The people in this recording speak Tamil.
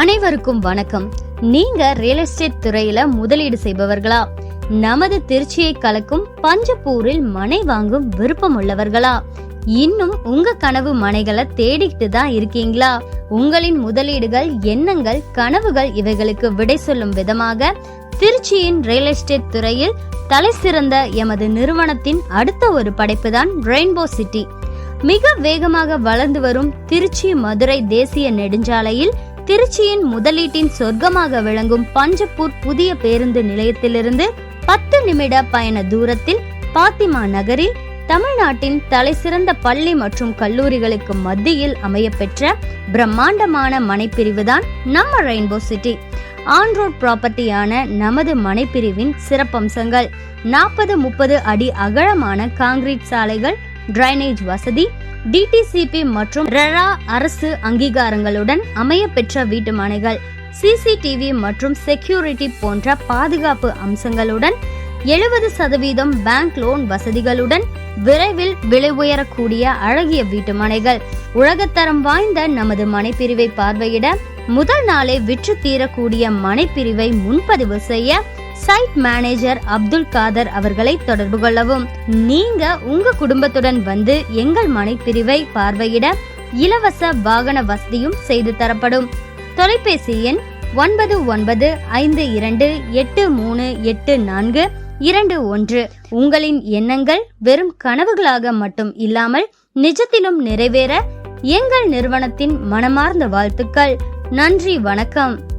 அனைவருக்கும் வணக்கம். நீங்க ரியல் எஸ்டேட் துறையில முதலீடு செய்பவர்களா? நமது திருச்சியை கலக்கும் பஞ்சப்பூரில் மனை வாங்கும் விருப்பம் உள்ளவர்களா? இன்னும் உங்க கனவு மனைகளை தேடிக்கிட்டு தான் இருக்கீங்களா? உங்களின் முதலீடுகள் எண்ணங்கள் கனவுகள் இவைகளுக்கு விடை சொல்லும் விதமாக திருச்சியின் ரியல் எஸ்டேட் துறையில் தலை சிறந்த எமது நிறுவனத்தின் அடுத்த ஒரு படைப்பு தான் ரெயின்போ சிட்டி மிக வேகமாக வளர்ந்து வரும் திருச்சி மதுரை தேசிய நெடுஞ்சாலையில் திருச்சியின் முதலீட்டின் சொர்க்கமாக விளங்கும் பஞ்சப்பூர் புதிய பேருந்து நிலையத்திலிருந்து பத்து நிமிட பயண தூரத்தில் பாத்திமா நகரில் தமிழ்நாட்டின் தலைசிறந்த பள்ளி மற்றும் கல்லூரிகளுக்கு மத்தியில் அமையப்பெற்ற பிரம்மாண்டமான மனைப்பிரிவுதான் நம்ம ரெயின்போ சிட்டி. ஆன் ரோட் ப்ராப்பர்ட்டியான நமது மனைப்பிரிவின் சிறப்பம்சங்கள் நாற்பது முப்பது அடி அகலமான காங்கிரீட் சாலைகள் டிரைனேஜ் வசதி டிடிசிபி மற்றும் ரெரா அரசு அங்கீகாரங்களுடன் அமையப்பெற்ற வீட்டு மனைகள் சிசிடிவி மற்றும் செக்யூரிட்டி போன்ற பாதுகாப்பு அம்சங்களுடன் எழுபது சதவீதம் பேங்க் லோன் வசதிகளுடன் விரைவில் விலை உயரக்கூடிய அழகிய வீட்டு மனைகள். உலகத்தரம் வாய்ந்த நமது மனைப்பிரிவை பார்வையிட முதல் நாளே விற்று தீரக்கூடிய மனைப்பிரிவை முன்பதிவு செய்ய சைட் மேனேஜர் அப்துல் காதர் அவர்களை தொடர்பு கொள்ளவும். நீங்க உங்க குடும்பத்துடன் வந்து எங்கள் மனைப்பிரிவை பார்வையிட இலவச வாகன வசதியும் செய்து தரப்படும். தொலைபேசி எண் ஒன்பது ஒன்பது ஐந்து இரண்டு எட்டு மூணு எட்டு நான்கு இரண்டு ஒன்று. உங்களின் எண்ணங்கள் வெறும் கனவுகளாக மட்டும் இல்லாமல் நிஜத்திலும் நிறைவேற எங்கள் நிறுவனத்தின் மனமார்ந்த வாழ்த்துக்கள். நன்றி வணக்கம்.